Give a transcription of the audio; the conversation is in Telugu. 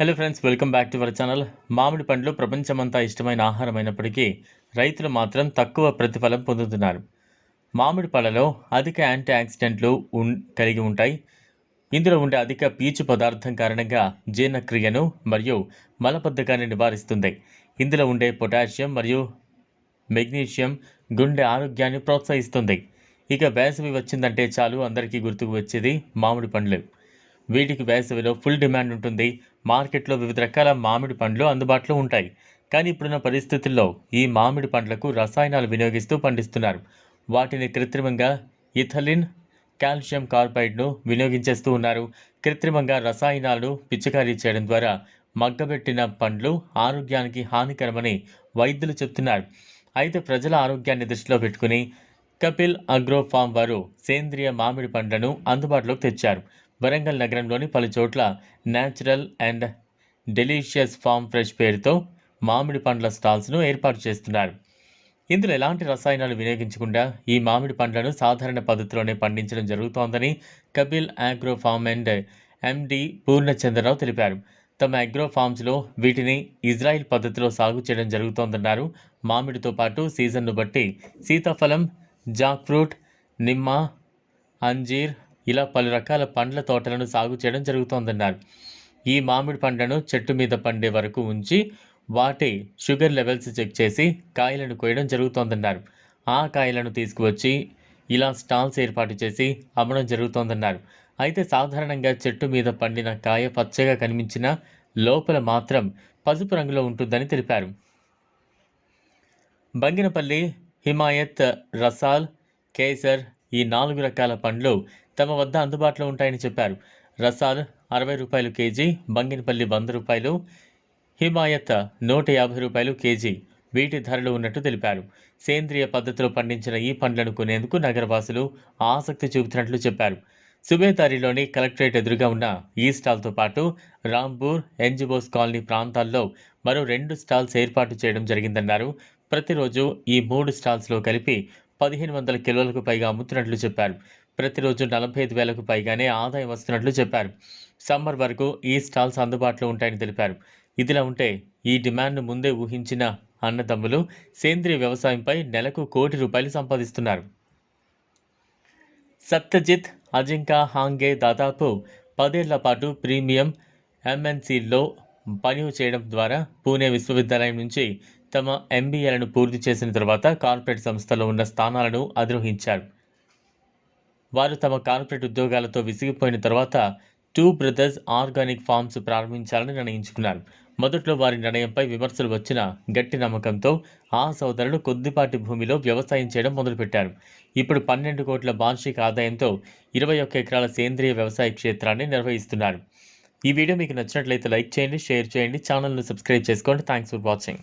Hello friends welcome back to our channel మామిడి పండ్లు ప్రపంచమంతా ఇష్టమైన ఆహారం అయినప్పటికీ రైతులు మాత్రం తక్కువ ప్రతిఫలం పొందుతున్నారు. మామిడి పళ్ళలో అధిక యాంటీ ఆక్సిడెంట్లు ఉన్ కలిగి ఉంటాయి. ఇందులో ఉండే అధిక పీచు పదార్థం కారణంగా జీర్ణక్రియను మరియు మలబద్ధకాన్ని నివారిస్తుంది. ఇందులో ఉండే పొటాషియం మరియు మెగ్నీషియం గుండె ఆరోగ్యాన్ని ప్రోత్సహిస్తుంది. ఇక వేసవి వచ్చిందంటే చాలు అందరికీ గుర్తుకు వచ్చేది మామిడి పండ్లు. వీటికి వేసవిలో ఫుల్ డిమాండ్ ఉంటుంది. మార్కెట్లో వివిధ రకాల మామిడి పండ్లు అందుబాటులో ఉంటాయి. కానీ ఇప్పుడున్న పరిస్థితుల్లో ఈ మామిడి పండ్లకు రసాయనాలు వినియోగిస్తూ పండిస్తున్నారు. వాటిని కృత్రిమంగా ఇథలిన్ కాల్షియం కార్బైడ్ను వినియోగించేస్తూ ఉన్నారు. కృత్రిమంగా రసాయనాలను పిచికారీ చేయడం ద్వారా మగ్గబెట్టిన పండ్లు ఆరోగ్యానికి హానికరమని వైద్యులు చెప్తున్నారు అయితే ప్రజల ఆరోగ్యాన్ని దృష్టిలో పెట్టుకుని కపిల్ అగ్రో ఫామ్ వారు సేంద్రియ మామిడి పండ్లను అందుబాటులోకి తెచ్చారు. వరంగల్ నగరంలోని పలు చోట్ల natural and delicious farm fresh పేరుతో మామిడి పండ్ల స్టాల్స్ను ఏర్పాటు చేస్తున్నారు. ఇందులో ఎలాంటి రసాయనాలు వినియోగించకుండా ఈ మామిడి పండ్లను సాధారణ పద్ధతిలోనే పండించడం జరుగుతోందని Kapil agro farm and MD Purnachandrarao తెలిపారు. తమ అగ్రో ఫామ్స్లో వీటిని ఇజ్రాయిల్ పద్ధతిలో సాగు చేయడం జరుగుతోందన్నారు. మామిడితో పాటు సీజన్ను బట్టి సీతాఫలం జాక్ ఫ్రూట్ నిమ్మ అంజీర్ ఇలా పలు రకాల పండ్ల తోటలను సాగు చేయడం జరుగుతోందన్నారు. ఈ మామిడి పండ్లను చెట్టు మీద పండే వరకు ఉంచి వాటి షుగర్ లెవెల్స్ చెక్ చేసి కాయలను కోయడం జరుగుతోందన్నారు. ఆ కాయలను తీసుకువచ్చి ఇలా స్టాల్స్ ఏర్పాటు చేసి అమ్మడం జరుగుతోందన్నారు. అయితే సాధారణంగా చెట్టు మీద పండిన కాయ పచ్చగా కనిపించిన లోపల మాత్రం పసుపు రంగులో ఉంటుందని తెలిపారు. బంగినపల్లి హిమాయత్ రసాల్ కేసర్ ఈ నాలుగు రకాల పండ్లు తమ వద్ద అందుబాటులో ఉంటాయని చెప్పారు. రసాల్ అరవై రూపాయలు కేజీ బంగినపల్లి వంద రూపాయలు హిమాయత్ నూట యాభై రూపాయలు కేజీ. వీటి ధరలు ఉన్నట్టు తెలిపారు. సేంద్రియ పద్ధతిలో పండించిన ఈ పండ్లను కొనేందుకు నగరవాసులు ఆసక్తి చూపుతున్నట్లు చెప్పారు. సుబేదారిలోని కలెక్టరేట్ ఎదురుగా ఉన్న ఈ స్టాల్తో పాటు రాంపూర్ ఎన్జిబోస్ కాలనీ ప్రాంతాల్లో మరో రెండు స్టాల్స్ ఏర్పాటు చేయడం జరిగిందన్నారు. ప్రతిరోజు ఈ మూడు స్టాల్స్లో కలిపి పదిహేను వందల కిలోలకు పైగా అమ్ముతున్నట్లు చెప్పారు. ప్రతిరోజు నలభై ఐదు వేలకు పైగానే ఆదాయం వస్తున్నట్లు చెప్పారు. సమ్మర్ వరకు ఈ స్టాల్స్ అందుబాటులో ఉంటాయని తెలిపారు. ఇదిలా ఉంటే ఈ డిమాండ్ను ముందే ఊహించిన అన్నదమ్ములు సేంద్రియ వ్యవసాయంపై నెలకు కోటి రూపాయలు సంపాదిస్తున్నారు. సత్యజిత్ అజింకా హాంగే దాదాపు పదేళ్ళ పాటు ప్రీమియం ఎంఎన్సీలో పని చేయడం ద్వారా పూణే విశ్వవిద్యాలయం నుంచి తమ ఎంబీఏలను పూర్తి చేసిన తర్వాత కార్పొరేట్ సంస్థలో ఉన్న స్థానాలను అధిరోహించారు. వారు తమ కార్పొరేట్ ఉద్యోగాలతో విసిగిపోయిన తర్వాత టూ బ్రదర్స్ ఆర్గానిక్ ఫార్మ్స్ ప్రారంభించాలని నిర్ణయించుకున్నారు. మొదట్లో వారి నిర్ణయంపై విమర్శలు వచ్చిన గట్టి నమ్మకంతో ఆ సోదరులు కొద్దిపాటి భూమిలో వ్యవసాయం చేయడం మొదలుపెట్టారు. ఇప్పుడు పన్నెండు కోట్ల వార్షిక ఆదాయంతో ఇరవై ఒక్క ఎకరాల సేంద్రియ వ్యవసాయ క్షేత్రాన్ని నిర్వహిస్తున్నారు. ఈ వీడియో మీకు నచ్చినట్లయితే లైక్ చేయండి షేర్ చేయండి ఛానల్ను సబ్స్క్రైబ్ చేసుకోండి. Thanks for watching.